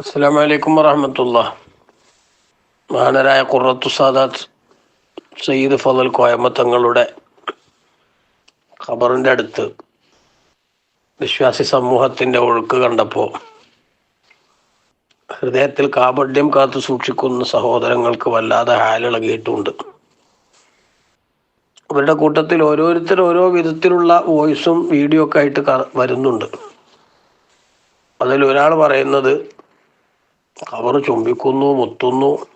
അസ്സാം വലൈക്കും വറഹമത്തുള്ള മഹാനരായ കുറത്തു സാദാത്ത് സയ്യിദ് ഫതൽ കോയമ്പത്തങ്ങളുടെ ഖബറിന്റെ അടുത്ത് വിശ്വാസി സമൂഹത്തിന്റെ ഒഴുക്ക് കണ്ടപ്പോൾ ഹൃദയത്തിൽ കാപഢ്യം കാത്തു സൂക്ഷിക്കുന്ന സഹോദരങ്ങൾക്ക് വല്ലാതെ ഹാലിളകിയിട്ടുണ്ട് അവരുടെ കൂട്ടത്തിൽ ഓരോരുത്തർ ഓരോ വിധത്തിലുള്ള വോയിസും വീഡിയോ ഒക്കെ ആയിട്ട് വരുന്നുണ്ട്. അതിൽ ഒരാൾ പറയുന്നത് അവർ ചുംബിക്കുന്നു മുത്തുന്നു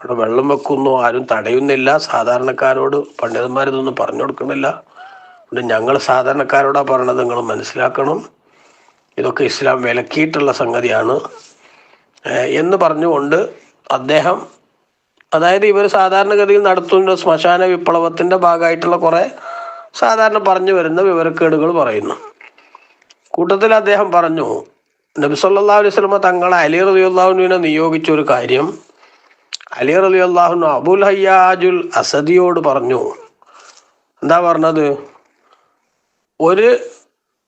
അവിടെ വെള്ളം വെക്കുന്നു ആരും തടയുന്നില്ല. സാധാരണക്കാരോട് പണ്ഡിതന്മാരിതൊന്നും പറഞ്ഞു കൊടുക്കുന്നില്ല. അതുകൊണ്ട് ഞങ്ങൾ സാധാരണക്കാരോടാ പറയണത് നിങ്ങൾ മനസ്സിലാക്കണം. ഇതൊക്കെ ഇസ്ലാം വിലക്കിയിട്ടുള്ള സംഗതിയാണ്. എന്ന് പറഞ്ഞുകൊണ്ട് അദ്ദേഹം അതായത് ഇവർ സാധാരണഗതിയിൽ നടത്തുന്ന ശ്മശാന വിപ്ലവത്തിന്റെ ഭാഗമായിട്ടുള്ള കുറേ സാധാരണ പറഞ്ഞു വരുന്ന വിവരക്കേടുകൾ പറയുന്നു. കൂട്ടത്തിൽ അദ്ദേഹം പറഞ്ഞു നബി സല്ലല്ലാഹു അലൈഹി സ്വലമ തങ്ങളെ അലി റലി അള്ളാഹുനുവിനെ നിയോഗിച്ച ഒരു കാര്യം. അലി റലി റളിയല്ലാഹു അബുൽ ഹയ്യാജുൽ അസദിയോട് പറഞ്ഞു. എന്താ പറഞ്ഞത്? ഒരു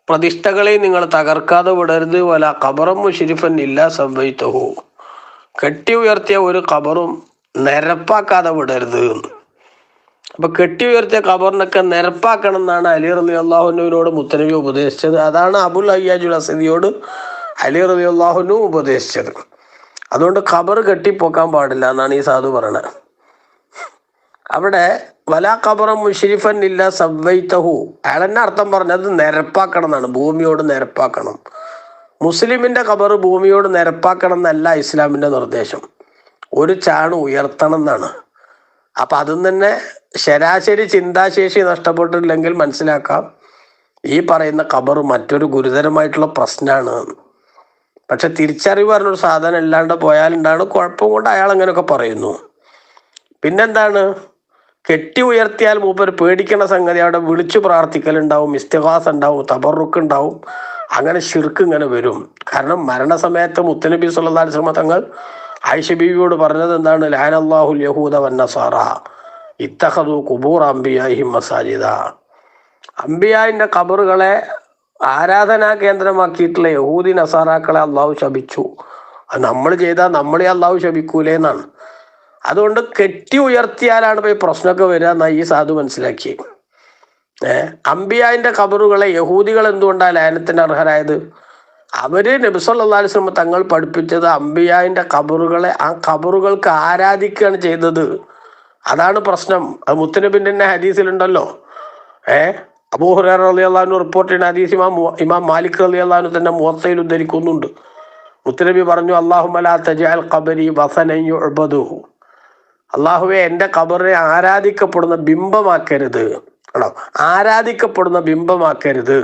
പ്രതിഷ്ഠകളെ നിങ്ങൾ തകർക്കാതെ വിടരുത്. വല ഖബറും ഷിരിഫൻ ഇല്ല സംഭവിത്തഹു. കെട്ടി ഉയർത്തിയ ഒരു ഖബറും നിരപ്പാക്കാതെ വിടരുത്. അപ്പൊ കെട്ടി ഉയർത്തിയ ഖബറിനൊക്കെ നിരപ്പാക്കണം എന്നാണ് അലി റലി അള്ളാഹുനുവിനോട് മുത്തനവി ഉപദേശിച്ചത്. അതാണ് അബുൽ ഹയ്യാജുൽ അസദിയോട് അലി റബിയുള്ളാഹുനും ഉപദേശിച്ചത്. അതുകൊണ്ട് ഖബർ കെട്ടിപ്പോക്കാൻ പാടില്ല എന്നാണ് ഈ സാധു പറയണത്. അവിടെ വലാ ഖബറം മുഷരിഫൻ ഇല്ല സവ്വൈത്തഹു അയാളെന്നെ അർത്ഥം പറഞ്ഞത്? നിരപ്പാക്കണം എന്നാണ്. ഭൂമിയോട് നിരപ്പാക്കണം. മുസ്ലിമിന്റെ ഖബർ ഭൂമിയോട് നിരപ്പാക്കണം എന്നല്ല ഇസ്ലാമിന്റെ നിർദ്ദേശം. ഒരു ചാണ് ഉയർത്തണം എന്നാണ്. അപ്പൊ അതും തന്നെ ശരാശരി ചിന്താശേഷി നഷ്ടപ്പെട്ടില്ലെങ്കിൽ മനസ്സിലാക്കാം. ഈ പറയുന്ന ഖബർ മറ്റൊരു ഗുരുതരമായിട്ടുള്ള പ്രശ്നമാണ്. പക്ഷെ തിരിച്ചറിവ് പറഞ്ഞൊരു സാധനം ഇല്ലാണ്ട് പോയാലുണ്ടാണ്. കുഴപ്പം കൊണ്ട് അയാൾ അങ്ങനെയൊക്കെ പറയുന്നു. പിന്നെന്താണ്? കെട്ടി ഉയർത്തിയാൽ മൂപ്പർ പേടിക്കണ സംഗതി അവിടെ വിളിച്ചു പ്രാർത്ഥിക്കലുണ്ടാവും ഇസ്തിഹാസ് ഉണ്ടാവും തബറുക്ക് ഉണ്ടാവും. അങ്ങനെ ശിർക്ക് ഇങ്ങനെ വരും. കാരണം മരണസമയത്ത് മുത്തനബി സല്ലല്ലാഹു അലൈഹി വസല്ലം തങ്ങൾ ആയിഷ ബീവിയോട് പറഞ്ഞത് എന്താണ്? ലാനല്ലാഹുൽ യഹൂദ വന്നസാറ ഇത്തഹദു കുബൂർ അംബിയാഹിം മസാജിദ. അംബിയായിന്റെ ഖബറുകളെ ആരാധനാ കേന്ദ്രമാക്കിയിട്ടുള്ള യഹൂദി നസാറാക്കളെ അള്ളാഹു ശപിച്ചു. അത് നമ്മൾ ചെയ്താൽ നമ്മളെ അള്ളാഹു ശപിക്കൂലേ എന്നാണ് അതുകൊണ്ട് കെട്ടി ഉയർത്തിയാലാണ് ഇപ്പൊ ഈ പ്രശ്നമൊക്കെ വരിക എന്നാ ഈ സാധു മനസ്സിലാക്കി ഏഹ് അമ്പിയായിന്റെ കബറുകളെ യഹൂദികൾ എന്തുകൊണ്ടാണ് ലയനത്തിന് അർഹരായത്? അവർ നബിസല്ലാ അലിസ്ലമ തങ്ങൾ പഠിപ്പിച്ചത് അമ്പിയായിന്റെ കബറുകളെ ആ കബറുകൾക്ക് ആരാധിക്കുകയാണ് ചെയ്തത്. അതാണ് പ്രശ്നം. അത് മുത്തനബിന്റെ ഹദീസിലുണ്ടല്ലോ. ഏ? അബൂഹുറ അലി അള്ളഹാനു റിപ്പോർട്ട് ചെയ്യുന്ന ഹദീസ് ഇമാം ഇമാം മാലിക് അലി അള്ളഹാനു തന്നെ മുഹത്തയിൽ ഉദ്ധരിക്കുന്നുണ്ട്. മുത്തനബി പറഞ്ഞു അള്ളാഹുമല തജാൽ ഖബരി അള്ളാഹുവെ എന്റെ ഖബറിനെ ആരാധിക്കപ്പെടുന്ന ബിംബമാക്കരുത് ആണോ ആരാധിക്കപ്പെടുന്ന ബിംബമാക്കരുത്.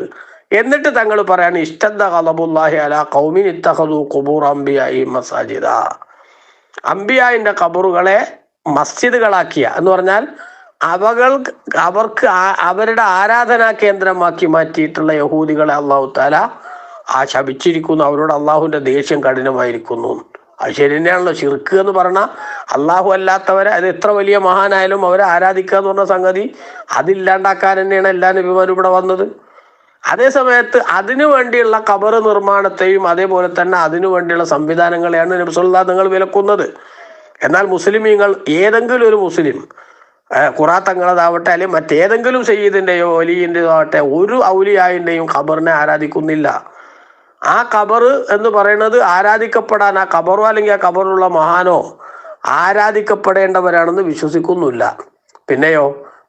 എന്നിട്ട് തങ്ങൾ പറയാണ് ഇഷ്ടന്ത കലബുല്ലാഹി അല കൗമിൻ ഇത്തഹദു കുബൂർ അംബിയായി മസാജിദ. അംബിയായിന്റെ ഖബറുകളെ മസ്ജിദുകളാക്കിയ എന്ന് പറഞ്ഞാൽ അവകൾ അവർക്ക് അവരുടെ ആരാധനാ കേന്ദ്രമാക്കി മാറ്റിയിട്ടുള്ള യഹൂദികളെ അള്ളാഹു താല ആ ശപിച്ചിരിക്കുന്നു അവരോട് അള്ളാഹുവിന്റെ ദേഷ്യം കഠിനമായിരിക്കുന്നു. അത് ശരി തന്നെയാണല്ലോ. ചിറുക്ക് എന്ന് പറഞ്ഞാൽ അള്ളാഹു അല്ലാത്തവരെ അത് എത്ര വലിയ മഹാനായാലും അവരെ ആരാധിക്കുക എന്ന് പറഞ്ഞ സംഗതി അതില്ലാണ്ടാക്കാൻ തന്നെയാണ് എല്ലാ നബിമാരും ഇവിടെ വന്നത്. അതേ സമയത്ത് അതിനു വേണ്ടിയുള്ള കബർ നിർമ്മാണത്തെയും അതേപോലെ തന്നെ അതിനു വേണ്ടിയുള്ള സംവിധാനങ്ങളെയാണ് നബ്സുല്ലാ നിങ്ങൾ വിലക്കുന്നത്. എന്നാൽ മുസ്ലിമീങ്ങൾ ഏതെങ്കിലും ഒരു മുസ്ലിം ഏഹ് ഖുറാ തങ്ങളതാവട്ടെ അല്ലെങ്കിൽ മറ്റേതെങ്കിലും സയ്യിദിന്റെയോ ഒലിയിന്റെയോ ആവട്ടെ ഒരു ഔലിയായിന്റെയും ഖബറിനെ ആരാധിക്കുന്നില്ല. ആ ഖബർ എന്ന് പറയുന്നത് ആരാധിക്കപ്പെടാൻ ആ ഖബറോ അല്ലെങ്കിൽ ആ ഖബറുള്ള മഹാനോ ആരാധിക്കപ്പെടേണ്ടവരാണെന്ന് വിശ്വസിക്കുന്നില്ല. പിന്നെയോ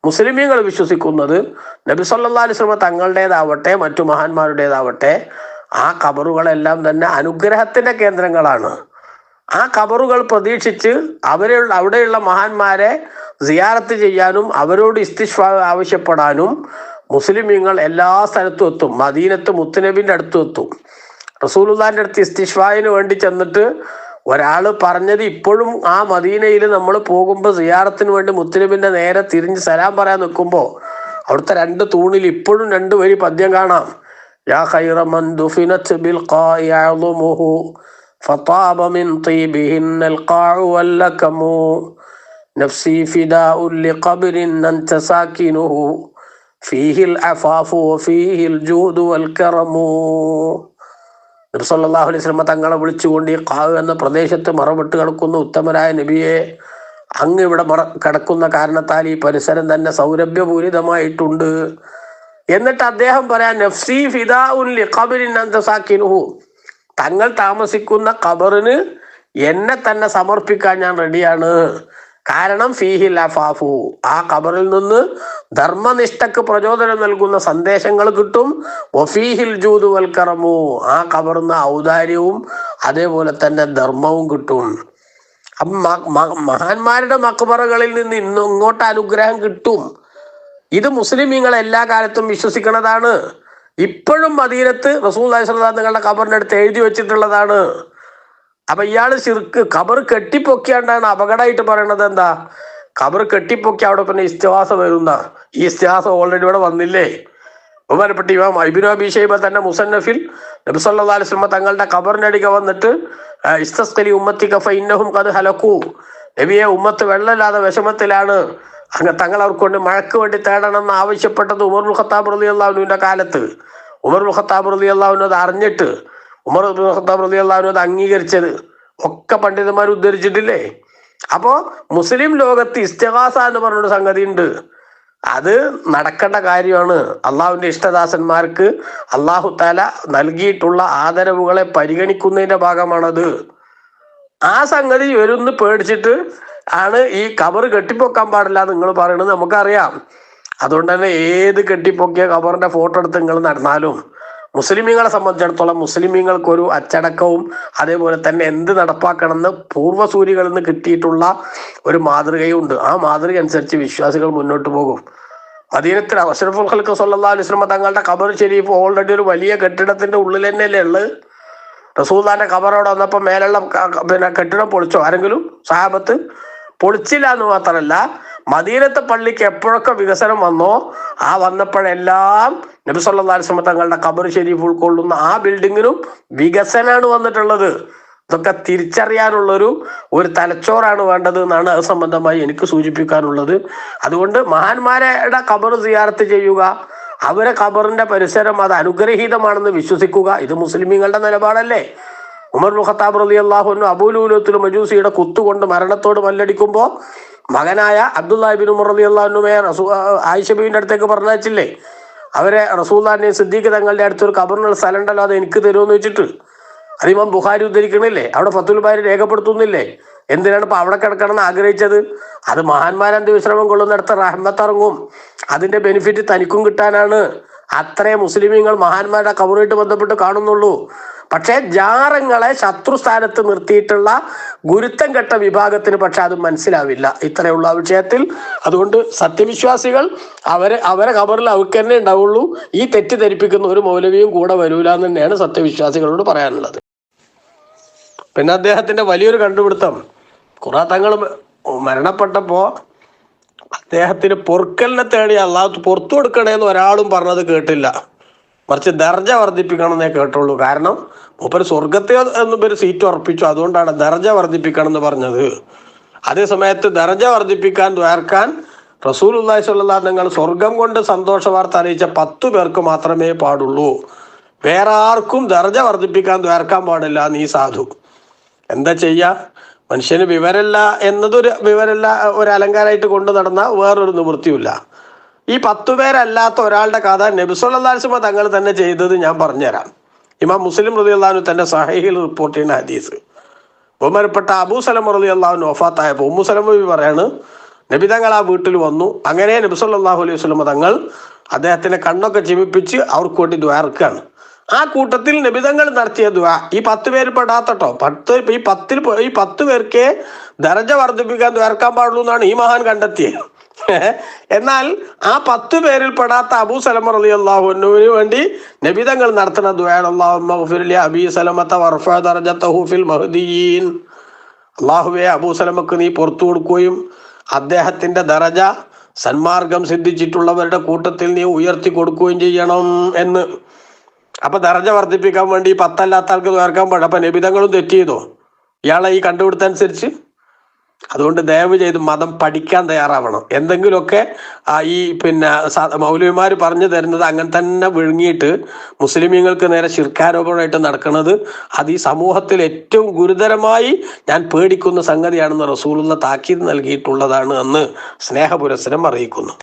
മുസ്ലിമീങ്ങൾ വിശ്വസിക്കുന്നത് നബി സല്ലാ അലൈഹി വസല്ലം തങ്ങളുടേതാവട്ടെ മറ്റു മഹാന്മാരുടേതാവട്ടെ ആ ഖബറുകളെല്ലാം തന്നെ അനുഗ്രഹത്തിന്റെ കേന്ദ്രങ്ങളാണ്. ആ കബറുകൾ പ്രതീക്ഷിച്ച് അവരെയുള്ള അവിടെയുള്ള മഹാന്മാരെ സിയാറത്ത് ചെയ്യാനും അവരോട് ഇസ്തിഷ്ഫ ആവശ്യപ്പെടാനും മുസ്ലിമീങ്ങൾ എല്ലാ സ്ഥലത്തും എത്തും. മദീനത്ത് മുത്തുനബിന്റെ അടുത്തും എത്തും. റസൂലുള്ളാന്റെ അടുത്ത് ഇസ്തിഷ്ഫായിന് വേണ്ടി ചെന്നിട്ട് ഒരാൾ പറഞ്ഞത് ഇപ്പോഴും ആ മദീനയിൽ നമ്മൾ പോകുമ്പോൾ സിയാറത്തിന് വേണ്ടി മുത്തുനബിന്റെ നേരെ തിരിഞ്ഞ് സലാം പറയാൻ നിൽക്കുമ്പോൾ അവിടുത്തെ രണ്ട് തൂണിൽ ഇപ്പോഴും രണ്ട് വരി പദ്യം കാണാം. യാ ഖൈറ മൻ ബിൽ فطاب من طيبهن القاع واللكم نفسي فداء لقبر أنت ساكنه فيه العفاف وفيه الجود والكرم നിർസല്ലാഹു അലൈഹി സ്വലമ തങ്ങളെ വിളിച്ചുകൊണ്ട് ഈ കാവ് എന്ന പ്രദേശത്ത് മറവിട്ട് കിടക്കുന്ന ഉത്തമരായ നബിയെ അങ്ങ് ഇവിടെ മറ കിടക്കുന്ന കാരണത്താൽ ഈ പരിസരം തന്നെ സൗരഭ്യപൂരിതമായിട്ടുണ്ട് എന്നിട്ട് അദ്ദേഹം പറയാൻ നഫ്സി ഫിദാ ഉൻ ലിഖബരിൻ അന്തസാക്കിനുഹു തങ്ങൾ താമസിക്കുന്ന ഖബറിന് എന്നെ തന്നെ സമർപ്പിക്കാൻ ഞാൻ റെഡിയാണ്. കാരണം ഫീഹിൽ അഫാഫു ആ ഖബറിൽ നിന്ന് ധർമ്മനിഷ്ഠക്ക് പ്രചോദനം നൽകുന്ന സന്ദേശങ്ങൾ കിട്ടും. വഫീഹിൽ ജൂതു വൽക്കറമു ആ ഖബറിന്ന് ഔദാര്യവും അതേപോലെ തന്നെ ധർമ്മവും കിട്ടും. മഹാന്മാരുടെ മക്ബറകളിൽ നിന്ന് ഇന്ന് ഇങ്ങോട്ട് അനുഗ്രഹം കിട്ടും. ഇത് മുസ്ലിമീങ്ങൾ എല്ലാ കാലത്തും വിശ്വസിക്കുന്നതാണ് ഇപ്പോഴും മദീനത്ത് റസൂൽ നിങ്ങളുടെ ഖബറിന്റെ അടുത്ത് എഴുതി വെച്ചിട്ടുള്ളതാണ്. അപ്പൊ ഇയാൾ ശിർക്ക് ഖബർ കെട്ടിപ്പൊക്കിയാണ്ടാണ് അപകടമായിട്ട് പറയണത് എന്താ? ഖബർ കെട്ടിപ്പൊക്കി അവിടെ പിന്നെ ഇസ്തിഹാസം വരുന്ന? ഈ ഇസ്തിഹാസം ഓൾറെഡി ഇവിടെ വന്നില്ലേ? ബഹുമാനപ്പെട്ട ഇമാം ഇബിനു അബി ഷൈബ തന്നെ മുസന്നഫിൽ നബി സല്ലല്ലാഹു അലൈഹി വസല്ലം തങ്ങളുടെ ഖബറിനടിക വന്നിട്ട് ഇസ്തസ്കലി ഉമ്മത്തി കഫ ഇന്നഹും കത് ഹലക്കു. നബിയെ ഉമ്മത്ത് വെള്ളമില്ലാതെ വിഷമത്തിലാണ്. അങ്ങ് തങ്ങൾ അവർക്ക് കൊണ്ട് മഴക്ക് വേണ്ടി തേടണമെന്ന് ആവശ്യപ്പെട്ടത് ഉമർ ഖത്താബ് റലി അള്ളാഹുവിന്റെ കാലത്ത്. ഉമർ ഖത്താബ് റലി അള്ളാഹുവിന് അത് അറിഞ്ഞിട്ട് ഉമർ ഖത്താബ് റലി അള്ളാഹുവിന് അത് അംഗീകരിച്ചത് ഒക്കെ പണ്ഡിതന്മാർ ഉദ്ധരിച്ചിട്ടില്ലേ? അപ്പോ മുസ്ലിം ലോകത്ത് ഇസ്തിഹാസ എന്ന് പറഞ്ഞൊരു സംഗതി ഉണ്ട് അത് നടക്കേണ്ട കാര്യമാണ്. അള്ളാഹുവിന്റെ ഇഷ്ടദാസന്മാർക്ക് അള്ളാഹു താല നൽകിയിട്ടുള്ള ആദരവുകളെ പരിഗണിക്കുന്നതിന്റെ ഭാഗമാണത്. ആ സംഗതി വരുന്ന് പേടിച്ചിട്ട് ആണ് ഈ കബർ കെട്ടിപ്പൊക്കാൻ പാടില്ല നിങ്ങൾ പറയണത് നമുക്കറിയാം. അതുകൊണ്ട് തന്നെ ഏത് കെട്ടിപ്പൊക്കിയ കബറിന്റെ ഫോട്ടോ എടുത്ത് നിങ്ങൾ നടന്നാലും മുസ്ലിമീങ്ങളെ സംബന്ധിച്ചിടത്തോളം മുസ്ലിമീങ്ങൾക്ക് ഒരു അച്ചടക്കവും അതേപോലെ തന്നെ എന്ത് നടപ്പാക്കണമെന്ന് പൂർവസൂരികളിൽ നിന്ന് കിട്ടിയിട്ടുള്ള ഒരു മാതൃകയും ഉണ്ട് ആ മാതൃക അനുസരിച്ച് വിശ്വാസികൾ മുന്നോട്ട് പോകും. മദീനത്തിൽ അഷറഫുൽ ഖൽക്ക് സല്ലല്ലാഹു അലൈഹി വസല്ലം തങ്ങളുടെ ഖബർ ശരീഫ് ഓൾറെഡി ഒരു വലിയ കെട്ടിടത്തിന്റെ ഉള്ളിൽ തന്നെയല്ലേ ഉള്ളത്? റസൂദാന്റെ ഖബറോടെ വന്നപ്പോൾ മേലുള്ള പിന്നെ കെട്ടിടം പൊളിച്ചോ? ആരെങ്കിലും? സഹാബത്ത്? പൊളിച്ചില്ല എന്ന് മാത്രമല്ല മദീനത്തെ പള്ളിക്ക് എപ്പോഴൊക്കെ വികസനം വന്നോ ആ വന്നപ്പോഴെല്ലാം നബി സല്ലല്ലാഹു അലൈഹി തങ്ങളുടെ കബർ ഷെരീഫ് ഉൾക്കൊള്ളുന്ന ആ ബിൽഡിങ്ങിനും വികസനമാണ് വന്നിട്ടുള്ളത്. ഇതൊക്കെ തിരിച്ചറിയാനുള്ളൊരു ഒരു തലച്ചോറാണ് വേണ്ടത് എന്നാണ് അത് സംബന്ധമായി എനിക്ക് സൂചിപ്പിക്കാനുള്ളത്. അതുകൊണ്ട് മഹാന്മാരുടെ കബർ സിയാർത്ത് ചെയ്യുക അവരെ കബറിന്റെ പരിസരം അത് അനുഗ്രഹീതമാണെന്ന് വിശ്വസിക്കുക ഇത് മുസ്ലിമീങ്ങളുടെ നിലപാടല്ലേ? ഉമർ ബിൻ ഖത്താബ് റലി അള്ളാഹുനു അബൂലൂലത്തിൽ മജൂസിയുടെ കുത്തുകൊണ്ട് മരണത്തോട് മല്ലടിക്കുമ്പോൾ മകനായ അബ്ദുല്ലാഹിബിൻ ഉമർ റലി അള്ളാഹുനുമേ റസൂ ആയിഷബീവിന്റെ അടുത്തേക്ക് പറഞ്ഞയച്ചില്ലേ? അവരെ റസൂല്ലാന്റെയും സിദ്ദീഖ് തങ്ങളുടെ അടുത്തൊരു കബറിനുള്ള സ്ഥലം ഉണ്ടല്ലോ അത് എനിക്ക് തരുമെന്ന് വെച്ചിട്ട്. അതിമാം ബുഹാരി ഉദ്ധരിക്കണില്ലേ? അവിടെ ഫത്തുൽ ബാരി രേഖപ്പെടുത്തുന്നില്ലേ? എന്തിനാണ് ഇപ്പൊ അവിടെ കിടക്കണമെന്ന് ആഗ്രഹിച്ചത്? അത് മഹാന്മാരന്ത് വിശ്രമം കൊള്ളുന്നിടത്ത് റഹ്മത്തിറങ്ങും. അതിന്റെ ബെനിഫിറ്റ് തനിക്കും കിട്ടാനാണ്. അത്രേ മുസ്ലിമീങ്ങൾ മഹാന്മാരുടെ കബറുമായിട്ട് ബന്ധപ്പെട്ട് കാണുന്നുള്ളൂ. പക്ഷേ ജാറങ്ങളെ ശത്രുസ്ഥാനത്ത് നിർത്തിയിട്ടുള്ള ഗുരുത്തം കെട്ട വിഭാഗത്തിന് പക്ഷെ അത് മനസ്സിലാവില്ല. ഇത്രയുള്ള വിഷയത്തിൽ. അതുകൊണ്ട് സത്യവിശ്വാസികൾ അവരെ അവരെ കബറിൽ അവർക്ക് തന്നെ ഉണ്ടാവുള്ളൂ. ഈ തെറ്റിദ്ധരിപ്പിക്കുന്ന ഒരു മൗലവിയും കൂടെ വരൂല എന്ന് തന്നെയാണ് സത്യവിശ്വാസികളോട് പറയാനുള്ളത്. പിന്നെ അദ്ദേഹത്തിന്റെ വലിയൊരു കണ്ടുപിടുത്തം. ഖുറാ തങ്ങൾ മരണപ്പെട്ടപ്പോ അദ്ദേഹത്തിന് പൊറുക്കലിനെ തേടി അള്ളാഹ് പുറത്തു കൊടുക്കണേന്ന് ഒരാളും പറഞ്ഞത് കേട്ടില്ല. മറിച്ച് ദർജ വർദ്ധിപ്പിക്കണം എന്നേ കേട്ടുള്ളൂ. കാരണം മൂപ്പര് സ്വർഗത്തെ എന്നൊരു സീറ്റ് ഉറപ്പിച്ചു. അതുകൊണ്ടാണ് ദർജ വർദ്ധിപ്പിക്കണം എന്ന് പറഞ്ഞത്. അതേ സമയത്ത് ദർജ വർദ്ധിപ്പിക്കാൻ ദ്വാർക്കാൻ റസൂൽ സ്വല്ലല്ലാഹു സ്വല്ലാ നിങ്ങൾ സ്വർഗം കൊണ്ട് സന്തോഷ വാർത്ത അറിയിച്ച പത്തു പേർക്ക് മാത്രമേ പാടുള്ളൂ. വേറെ ആർക്കും ദർജ വർദ്ധിപ്പിക്കാൻ ദ്വാർക്കാൻ പാടില്ല. നീ സാധു. എന്താ ചെയ്യാ? മനുഷ്യന് വിവരല്ല എന്നതൊരു വിവരല്ല ഒരു അലങ്കാരമായിട്ട് കൊണ്ടു നടന്ന വേറൊരു നിവൃത്തിയില്ല ഈ പത്തു പേരല്ലാത്ത ഒരാളുടെ കഥ നബിസ്വല്ലാസ്മ തങ്ങൾ തന്നെ ചെയ്തത് ഞാൻ പറഞ്ഞുതരാം. ഇമാം മുസ്ലിം റതി അള്ളഹാനു തന്റെ സഹയിൽ റിപ്പോർട്ട് ചെയ്യുന്ന ഹദീസ്. ബഹുമാനപ്പെട്ട അബൂ സലം റതി അള്ളാഹുവിന് വഫാത്തായപ്പോൾ ഉമ്മു ബി പറയാണ് നബി തങ്ങൾ ആ വീട്ടിൽ വന്നു. അങ്ങനെ നബി സല്ലല്ലാഹു അലൈഹി വസല്ലം തങ്ങൾ അദ്ദേഹത്തിന്റെ കണ്ണൊക്കെ ചിമിപ്പിച്ച് അവർക്ക് വേണ്ടി ദ്വാർക്കാണ് ആ കൂട്ടത്തിൽ നബിതങ്ങൾ നടത്തിയ ദ്വാ ഈ പത്ത് പേര് പെടാത്തട്ടോ. പത്ത് ഈ പത്തിൽ ഈ പത്ത് പേർക്ക് ദരജ വർദ്ധിപ്പിക്കാൻ ദ്വാർക്കാൻ പാടുള്ളൂ എന്നാണ് ഈ മഹാൻ കണ്ടെത്തിയത്. എന്നാൽ ആ പത്ത് പേരിൽ പെടാത്ത അബൂ സലമ അലി അള്ളാഹുവിന് വേണ്ടി നബിതങ്ങൾ നടത്തുന്ന ദ്വാൻ അള്ളാഹു അബി സലമത്ത വർഫ ദർജത്തഹു ഫിൽ മഹ്ദിയീൻ അള്ളാഹുവെ അബൂ സലമക്ക് നീ പുറത്തു കൊടുക്കുകയും അദ്ദേഹത്തിന്റെ ദറജ സന്മാർഗം സിദ്ധിച്ചിട്ടുള്ളവരുടെ കൂട്ടത്തിൽ നീ ഉയർത്തി കൊടുക്കുകയും ചെയ്യണം എന്ന്. അപ്പൊ ദറജ വർദ്ധിപ്പിക്കാൻ വേണ്ടി പത്തല്ലാത്ത ആൾക്ക് ചേർക്കാൻ പാടില്ല അപ്പൊ നബിതങ്ങളും തെറ്റ് ചെയ്തോ? ഇയാളെ ഈ കണ്ടുപിടുത്തനുസരിച്ച് അതുകൊണ്ട് ദയവ് ചെയ്ത് മതം പഠിക്കാൻ തയ്യാറാവണം. എന്തെങ്കിലുമൊക്കെ ഈ പിന്നെ മൗലവിമാർ പറഞ്ഞു തരുന്നത് അങ്ങനെ തന്നെ വിഴുങ്ങിയിട്ട് മുസ്ലിമീങ്ങൾക്ക് നേരെ ശിർക്കാരോപണമായിട്ട് നടക്കുന്നത് അത് ഈ സമൂഹത്തിൽ ഏറ്റവും ഗുരുതരമായി ഞാൻ പേടിക്കുന്ന സംഗതിയാണെന്ന് റസൂലുള്ള താക്കീത് നൽകിയിട്ടുള്ളതാണ് എന്ന് സ്നേഹപുരസരം അറിയിക്കുന്നു.